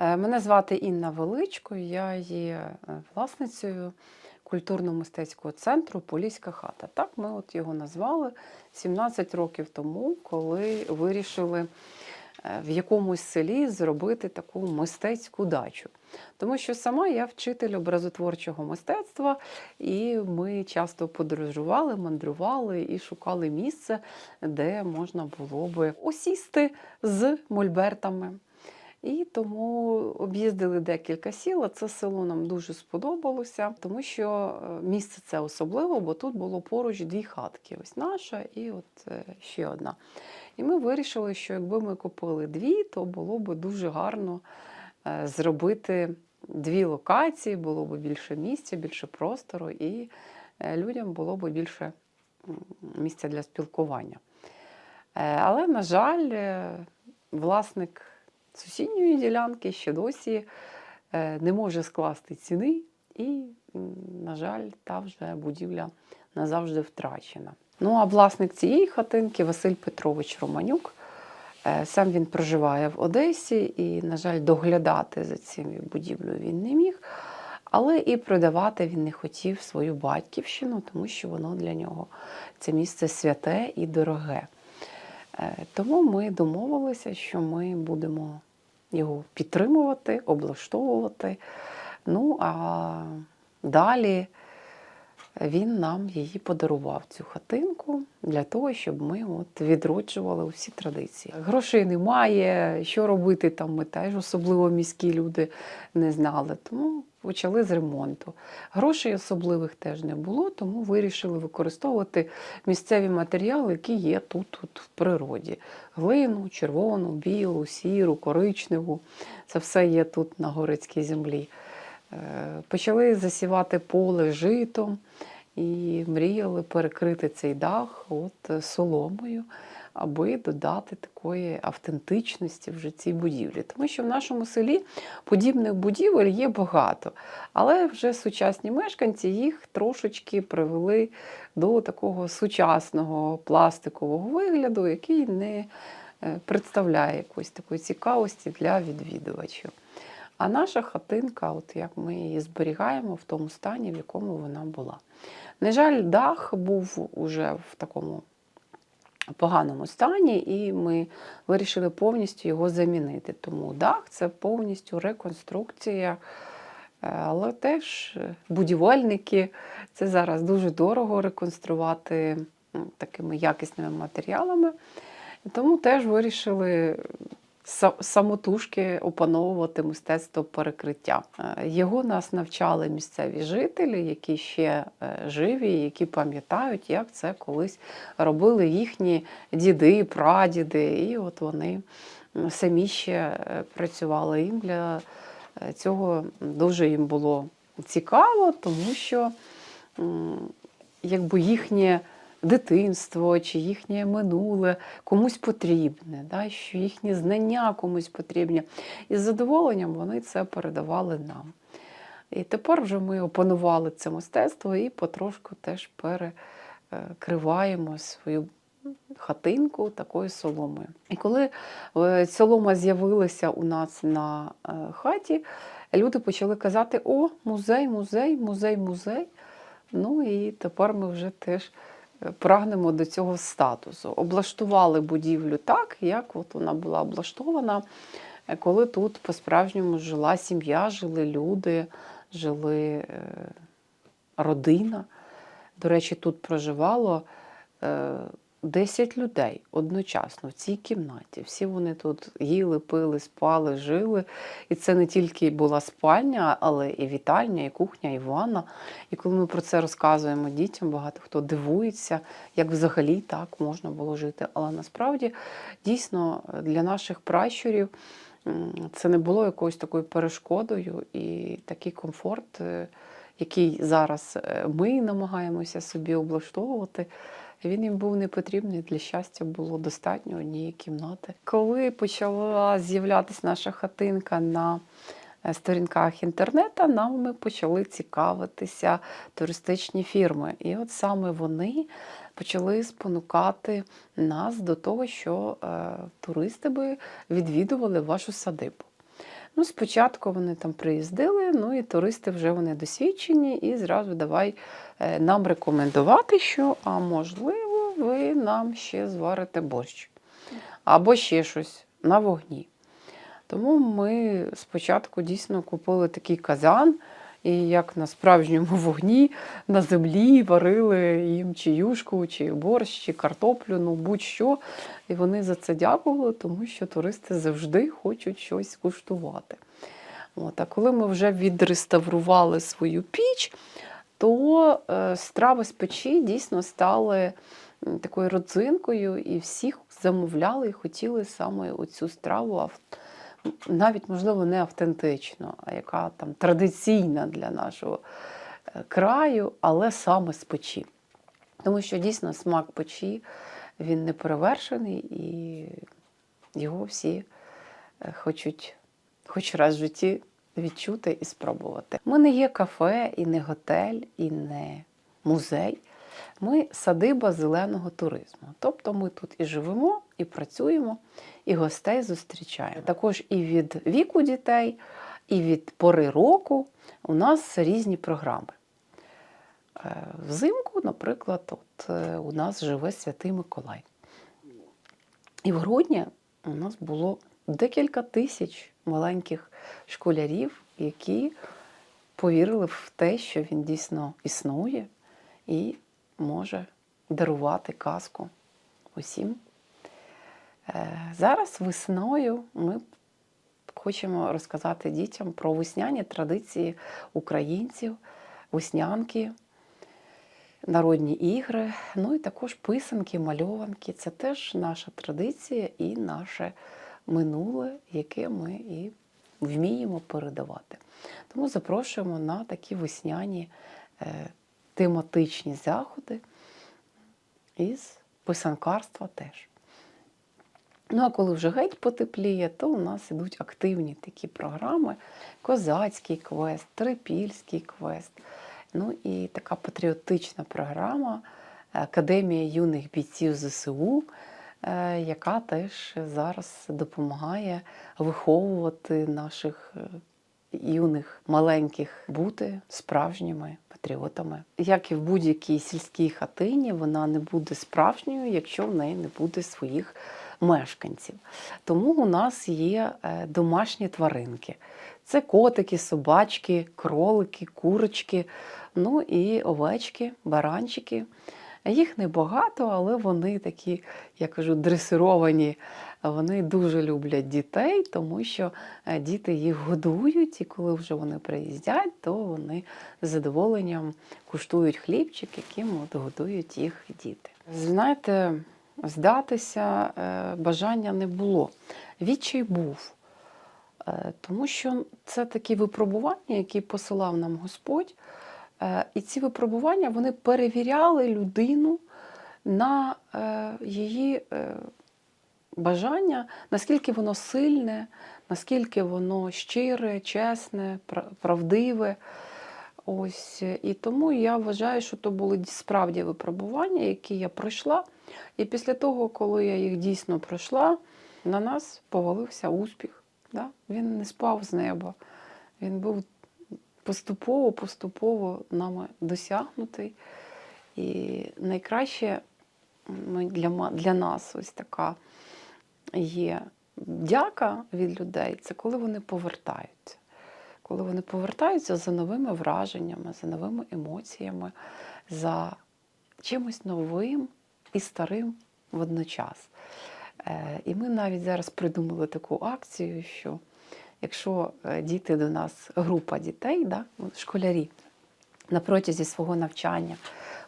Е, Мене звати Інна Величко, я є е, власницею культурно-мистецького центру Поліська хата. Так ми от його назвали 17 років тому, коли вирішили е, в якомусь селі зробити таку мистецьку дачу. Тому що сама я вчитель образотворчого мистецтва, і ми часто подорожували, мандрували і шукали місце, де можна було би осісти з мольбертами. І тому об'їздили декілька сіл. а Це село нам дуже сподобалося, тому що е, місце це особливо, бо тут було поруч дві хатки. Ось наша і от е, ще одна. І ми вирішили, що якби ми купили дві, то було б дуже гарно е, зробити дві локації, було б більше місця, більше простору, і людям було б більше місця для спілкування. Але, на жаль, власник сусідньої ділянки ще досі е, не може скласти ціни, і, на жаль, та вже будівля назавжди втрачена. Ну а власник цієї хатинки Василь Петрович Романюк. Е, Сам він проживає в Одесі і, на жаль, доглядати за цією будівлею він не міг. Але і продавати він не хотів свою батьківщину, тому що воно для нього це місце святе і дороге. Е, Тому ми домовилися, що ми будемо його підтримувати, облаштовувати. Ну а далі він нам її подарував, цю хатинку, для того, щоб ми от відроджували усі традиції. Грошей немає, що робити там, ми теж особливо міські люди не знали. Тому почали з ремонту. Грошей особливих теж не було, тому вирішили використовувати місцеві матеріали, які є тут, тут в природі: глину, червону, білу, сіру, коричневу. Це все є тут на горицькій землі. Е, Почали засівати поле житом і мріяли перекрити цей дах от е, соломою, аби додати такої автентичності вже цій будівлі. Тому що в нашому селі подібних будівель є багато, але вже сучасні мешканці їх трошечки привели до такого сучасного пластикового вигляду, який не е, представляє якоїсь такої цікавості для відвідувачів. А наша хатинка, от як ми її зберігаємо в тому стані, в якому вона була. На жаль, дах був уже в такому поганому стані, і ми вирішили повністю його замінити. Тому дах це повністю реконструкція. Е, Але теж будівельники це зараз дуже дорого реконструвати такими якісними матеріалами. Тому теж вирішили самотужки опановувати мистецтво перекриття. Е, Його нас навчали місцеві жителі, які ще е, живі, які пам'ятають, як це колись робили їхні діди, прадіди. І от вони самі ще е, працювали їм для цього дуже їм було цікаво, тому що якби їхнє дитинство чи їхнє минуле комусь потрібне, да, що їхні знання комусь потрібні. І з задоволенням вони це передавали нам. І тепер вже ми опанували це мистецтво і потрошку теж перекриваємо свою хатинку такою соломою. І коли е, солома з'явилася у нас на е, хаті, люди почали казати: О, музей, музей, музей, музей. Ну і тепер ми вже теж прагнемо до цього статусу. Облаштували будівлю так, як от вона була облаштована, е, коли тут по-справжньому жила сім'я, жили люди, жили е, родина. До речі, тут проживало е, 10 людей одночасно в цій кімнаті. Всі вони тут їли, пили, спали, жили. І це не тільки була спальня, але і вітальня, і кухня, і ванна. І коли ми про це розказуємо дітям, багато хто дивується, як взагалі так можна було жити. Але насправді дійсно для наших пращурів це не було якоюсь такою перешкодою, і такий комфорт, е, який зараз е, ми намагаємося собі облаштовувати. Він їм був не потрібний для щастя було достатньо однієї кімнати. Коли почала з'являтися наша хатинка на е, сторінках інтернету, нам почали цікавитися туристичні фірми. І от саме вони почали спонукати нас до того, що е, туристи би відвідували вашу садибу. Ну, спочатку вони там приїздили, ну і туристи вже вони досвідчені, і зразу давай е, нам рекомендувати, що, а можливо, ви нам ще зварите борщ або ще щось на вогні. Тому ми спочатку дійсно купили такий казан, і як на справжньому вогні на землі варили їм чи юшку, чи борщ, чи картоплю, ну будь-що. І вони за це дякували, тому що туристи завжди хочуть щось куштувати. От, а коли ми вже відреставрували свою піч, то е, страви з печі дійсно стали такою родзинкою, і всіх замовляли і хотіли саме оцю страву, ав- навіть, можливо, не автентичну, а яка там традиційна для нашого е, краю, але саме з печі. Тому що дійсно смак печі він не перевершений і його всі е, хочуть хоч раз в житті відчути і спробувати. Ми не є кафе, і не готель, і не музей. Ми садиба зеленого туризму. Тобто ми тут і живемо, і працюємо, і гостей зустрічаємо. Також і від віку дітей, і від пори року у нас різні програми. Е, Взимку, наприклад, от е, у нас живе Святий Миколай. І в грудні у нас було декілька тисяч маленьких школярів, які повірили в те, що він дійсно існує і може дарувати казку усім. Е, Зараз весною ми хочемо розказати дітям про весняні традиції українців, веснянки, народні ігри, ну і також писанки, мальованки. Це теж наша традиція і наше минуле, яке ми і вміємо передавати. Тому запрошуємо на такі весняні е, тематичні заходи із писанкарства теж. Ну, а коли вже геть потепліє, то у нас ідуть активні такі програми: козацький квест, трипільський квест. Ну і така патріотична програма Академія юних бійців ЗСУ, е, яка теж зараз допомагає виховувати наших е, юних маленьких бути справжніми патріотами. Як і в будь-якій сільській хатині, вона не буде справжньою, якщо в неї не буде своїх мешканців. Тому у нас є е, домашні тваринки. Це котики, собачки, кролики, курочки, ну і овечки, баранчики. Їх небагато, але вони такі, я кажу, дресировані. Вони дуже люблять дітей, тому що е, діти їх годують, і коли вже вони приїздять, то вони з задоволенням куштують хлібчик, яким от годують їх діти. Знаєте, здатися е, бажання не було. Відчай був. Е, Тому що це такі випробування, які посилав нам Господь. І ці випробування вони перевіряли людину на її бажання, наскільки воно сильне, наскільки воно щире, чесне, правдиве. Ось і тому я вважаю, що то були справді випробування, які я пройшла. І після того, коли я їх дійсно пройшла, на нас повалився успіх. Да? Він не спав з неба. Він був поступово, поступово нами досягнутий. І найкраще для, для нас ось така є дяка від людей, це коли вони повертаються. Коли вони повертаються за новими враженнями, за новими емоціями, за чимось новим і старим водночас. Е, І ми навіть зараз придумали таку акцію, що якщо е, діти до нас, група дітей, да, школярі, на протязі свого навчання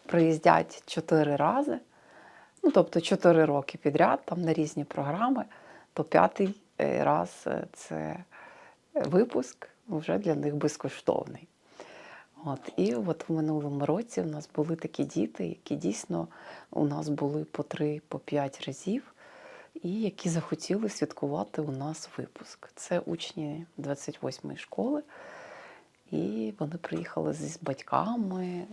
приїздять чотири рази, ну тобто чотири роки підряд, там на різні програми, то п'ятий е, раз е, це випуск вже для них безкоштовний. От, і от в минулому році у нас були такі діти, які дійсно у нас були по три, по п'ять разів, і які захотіли святкувати у нас випуск. Це учні 28-ї школи. І вони приїхали з батьками,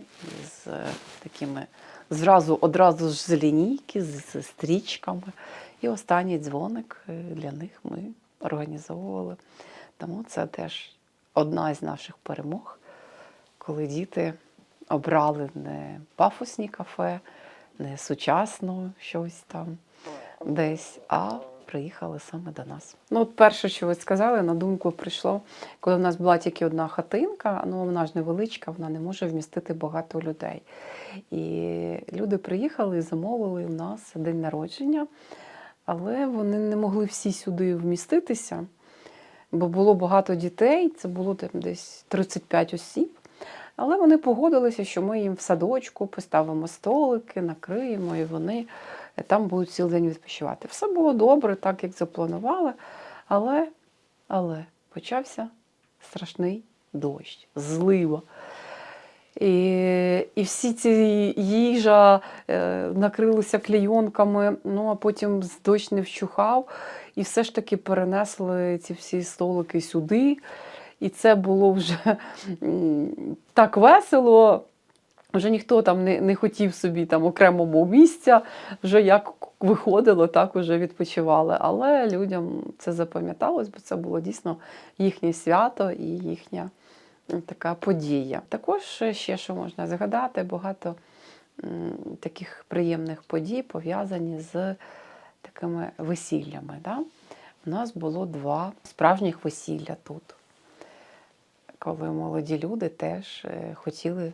з е, такими зразу одразу ж з лінійки, з, стрічками. І останній дзвоник е, для них ми організовували Тому це теж одна з наших перемог, коли діти обрали не пафосні кафе, не сучасно щось там десь, а приїхали саме до нас. Ну, от перше, що ви сказали, на думку прийшло, коли в нас була тільки одна хатинка, ну вона ж невеличка, вона не може вмістити багато людей. І люди приїхали і замовили у нас день народження, але вони не могли всі сюди вміститися, бо було багато дітей, це було там десь 35 осіб. Але вони погодилися, що ми їм в садочку поставимо столики, накриємо, і вони там будуть цілий день відпочивати. Все було добре, так як запланували, але, але почався страшний дощ, злива. І, і всі ці їжа е, накрилися клейонками, ну а потім дощ не вщухав, і все ж таки перенесли ці всі столики сюди. І це було вже так весело. Вже ніхто там не, не хотів собі там окремого місця, вже як виходило, так уже відпочивали. Але людям це запам'яталось, бо це було дійсно їхнє свято і їхня така подія. Також ще що можна згадати, багато таких приємних подій пов'язані з такими весіллями. Да? У нас було два справжніх весілля тут, коли молоді люди теж е, хотіли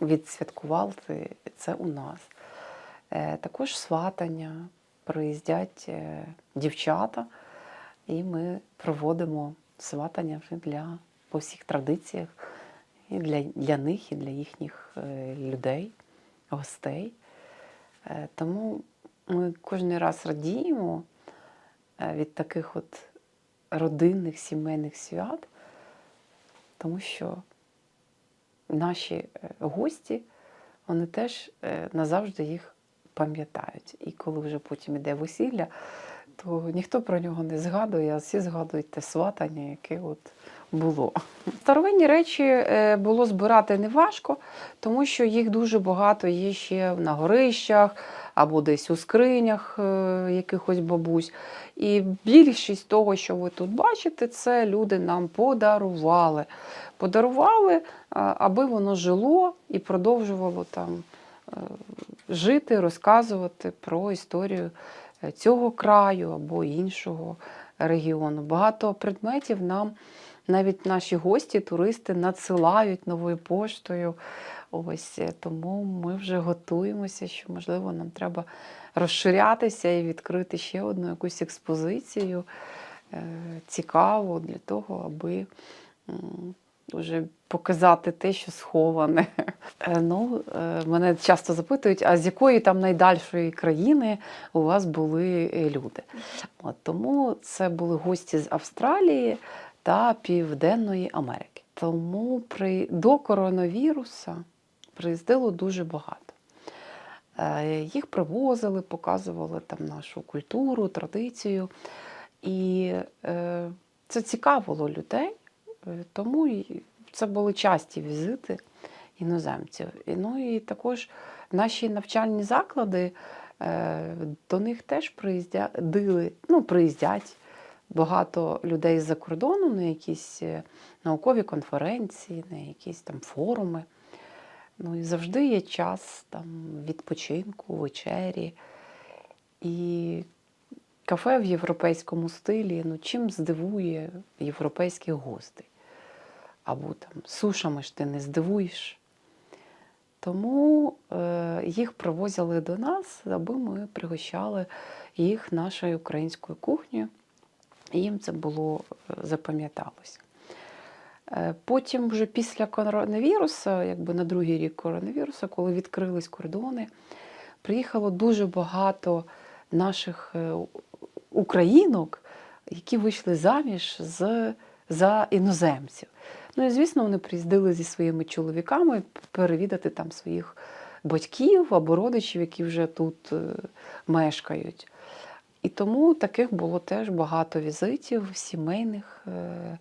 відсвяткувати це у нас. Е, Також сватання, приїздять е, дівчата, і ми проводимо сватання вже для по всіх традиціях і для, для них, і для їхніх е, людей, гостей. Тому ми кожен раз радіємо від таких от родинних сімейних свят, тому що наші е, гості, вони теж е, назавжди їх пам'ятають. І коли вже потім іде весілля, то ніхто про нього не згадує, а всі згадують те сватання, яке от було. Старовинні речі е, було збирати неважко, тому що їх дуже багато є ще на горищах або десь у скринях е, якихось бабусь. І більшість того, що ви тут бачите, це люди нам подарували. Подарували, аби воно жило і продовжувало там е, жити, розказувати про історію е, цього краю або іншого регіону. Багато предметів нам навіть наші гості, туристи надсилають новою поштою. Ось е, тому ми вже готуємося, що можливо нам треба розширятися і відкрити ще одну якусь експозицію е, цікаву для того, аби вже показати те, що сховане. Е, Ну, мене часто запитують, а з якої там найдальшої країни у вас були люди? От, тому це були гості з Австралії та Південної Америки. Тому при, до коронавіруса приїздило дуже багато. Е, Їх привозили, показували там нашу культуру, традицію. І е, це цікавило людей, е, тому це були часті візити іноземців. І, ну і також наші навчальні заклади до них теж приїздили, ну, приїздять багато людей з-за кордону на якісь е, наукові конференції, на якісь там форуми. Ну і завжди є час там відпочинку, вечері. І кафе в європейському стилі, ну чим здивує європейських гостей? Або там сушами ж ти не здивуєш. Тому е, їх привозили до нас, аби ми пригощали їх нашою українською кухнею. Їм це було е, запам'яталося. Е, Потім, вже після коронавірусу, якби на другий рік коронавірусу, коли відкрились кордони, приїхало дуже багато наших е, українок, які вийшли заміж з, за іноземців. Ну і звісно, вони приїздили зі своїми чоловіками перевідати там своїх батьків або родичів, які вже тут мешкають. І тому таких було теж багато візитів сімейних, е,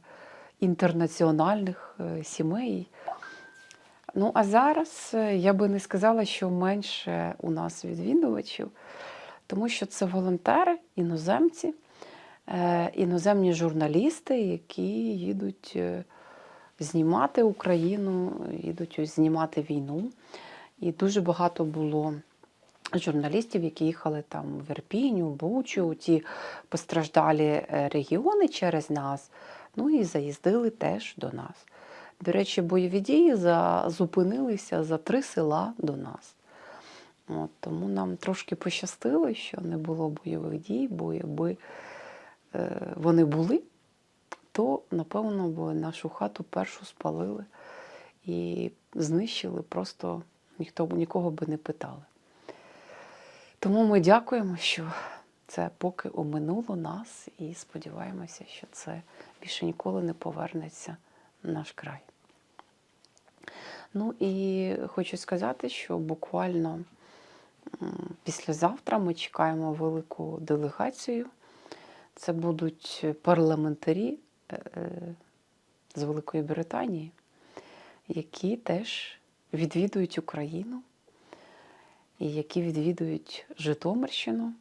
інтернаціональних е, сімей. Ну, а зараз е, я би не сказала, що менше у нас відвідувачів, тому що це волонтери, іноземці, іноземні журналісти, які їдуть знімати Україну, їдуть знімати війну. І дуже багато було журналістів, які їхали там в Ірпінь, Бучу, ті постраждалі е, регіони через нас. Ну і заїздили теж до нас. До речі, бойові дії за, зупинилися за три села до нас. От, тому нам трошки пощастило, що не було бойових дій, бо якби е, вони були, то, напевно, б нашу хату першу спалили і знищили, просто ніхто нікого би не питали. Тому ми дякуємо, що це поки оминуло нас, і сподіваємося, що це більше ніколи не повернеться в наш край. Ну і хочу сказати, що буквально післязавтра ми чекаємо велику делегацію. Це будуть парламентарі е, е, з Великої Британії, які теж відвідують Україну і які відвідують Житомирщину.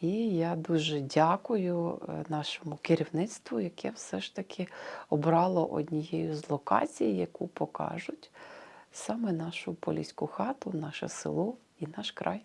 І я дуже дякую е, нашому керівництву, яке все ж таки обрало однією з локацій, яку покажуть саме нашу поліську хату, наше село і наш край.